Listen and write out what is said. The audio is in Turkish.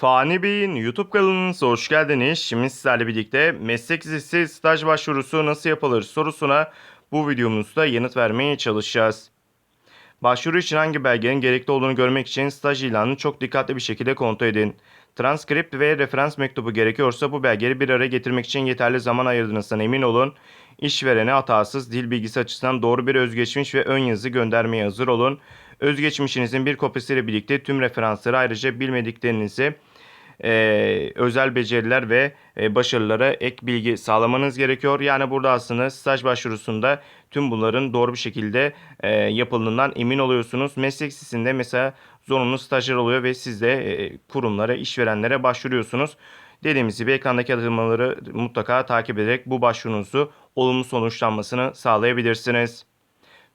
Fani Bey'in YouTube kanalınıza hoş geldiniz. Şimdi sizlerle birlikte meslek lisesi staj başvurusu nasıl yapılır sorusuna bu videomuzda yanıt vermeye çalışacağız. Başvuru için hangi belgenin gerekli olduğunu görmek için staj ilanını çok dikkatli bir şekilde kontrol edin. Transkript ve referans mektubu gerekiyorsa bu belgeleri bir araya getirmek için yeterli zaman ayırdığınızdan emin olun. İşverene hatasız, dil bilgisi açısından doğru bir özgeçmiş ve ön yazı göndermeye hazır olun. Özgeçmişinizin bir kopyasıyla birlikte tüm referansları ayrıca bilmediklerinizi e, özel beceriler ve e, başarılara ek bilgi sağlamanız gerekiyor. Yani burada aslında staj başvurusunda tüm bunların doğru bir şekilde e, yapıldığından emin oluyorsunuz. Meslek lisesinde mesela zorunlu stajyer oluyor ve siz de e, kurumlara, işverenlere başvuruyorsunuz. Dediğimiz gibi ekrandaki adımları mutlaka takip ederek bu başvurunuzu olumlu sonuçlanmasını sağlayabilirsiniz.